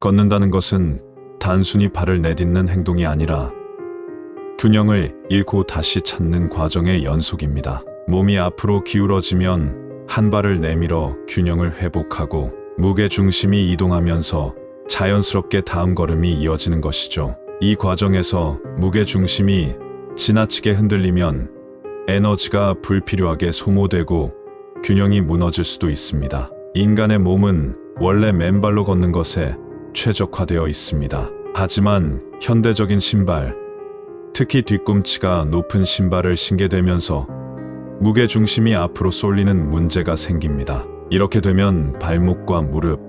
걷는다는 것은 단순히 발을 내딛는 행동이 아니라 균형을 잃고 다시 찾는 과정의 연속입니다. 몸이 앞으로 기울어지면 한 발을 내밀어 균형을 회복하고 무게 중심이 이동하면서 자연스럽게 다음 걸음이 이어지는 것이죠. 이 과정에서 무게 중심이 지나치게 흔들리면 에너지가 불필요하게 소모되고 균형이 무너질 수도 있습니다. 인간의 몸은 원래 맨발로 걷는 것에 최적화되어 있습니다. 하지만 현대적인 신발, 특히 뒤꿈치가 높은 신발을 신게 되면서 무게 중심이 앞으로 쏠리는 문제가 생깁니다. 이렇게 되면 발목과 무릎,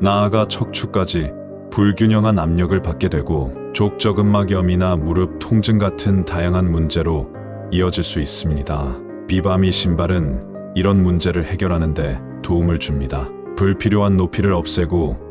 나아가 척추까지 불균형한 압력을 받게 되고 족저근막염이나 무릎 통증 같은 다양한 문제로 이어질 수 있습니다. 비바미 신발은 이런 문제를 해결하는 데 도움을 줍니다. 불필요한 높이를 없애고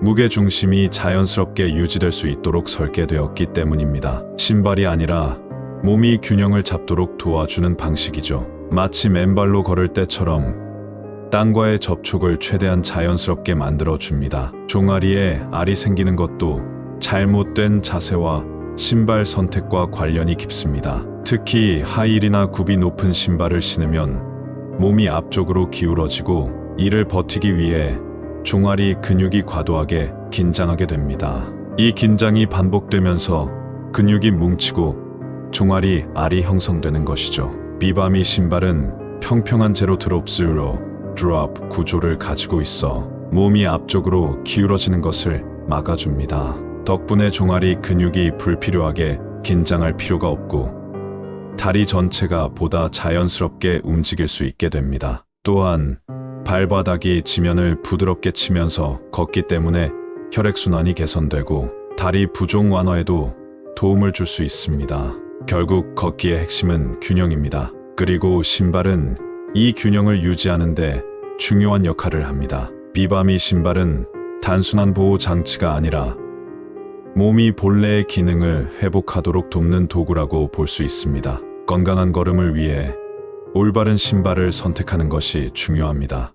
무게 중심이 자연스럽게 유지될 수 있도록 설계되었기 때문입니다. 신발이 아니라 몸이 균형을 잡도록 도와주는 방식이죠. 마치 맨발로 걸을 때처럼 땅과의 접촉을 최대한 자연스럽게 만들어 줍니다. 종아리에 알이 생기는 것도 잘못된 자세와 신발 선택과 관련이 깊습니다. 특히 하이힐이나 굽이 높은 신발을 신으면 몸이 앞쪽으로 기울어지고 이를 버티기 위해 종아리 근육이 과도하게 긴장하게 됩니다. 이 긴장이 반복되면서 근육이 뭉치고 종아리 알이 형성되는 것이죠. 비바미 신발은 평평한 제로 드롭 스로 드롭 구조를 가지고 있어 몸이 앞쪽으로 기울어지는 것을 막아줍니다. 덕분에 종아리 근육이 불필요하게 긴장할 필요가 없고 다리 전체가 보다 자연스럽게 움직일 수 있게 됩니다. 또한 발바닥이 지면을 부드럽게 치면서 걷기 때문에 혈액순환이 개선되고 다리 부종 완화에도 도움을 줄 수 있습니다. 결국 걷기의 핵심은 균형입니다. 그리고 신발은 이 균형을 유지하는데 중요한 역할을 합니다. 비바미 신발은 단순한 보호 장치가 아니라 몸이 본래의 기능을 회복하도록 돕는 도구라고 볼 수 있습니다. 건강한 걸음을 위해 올바른 신발을 선택하는 것이 중요합니다.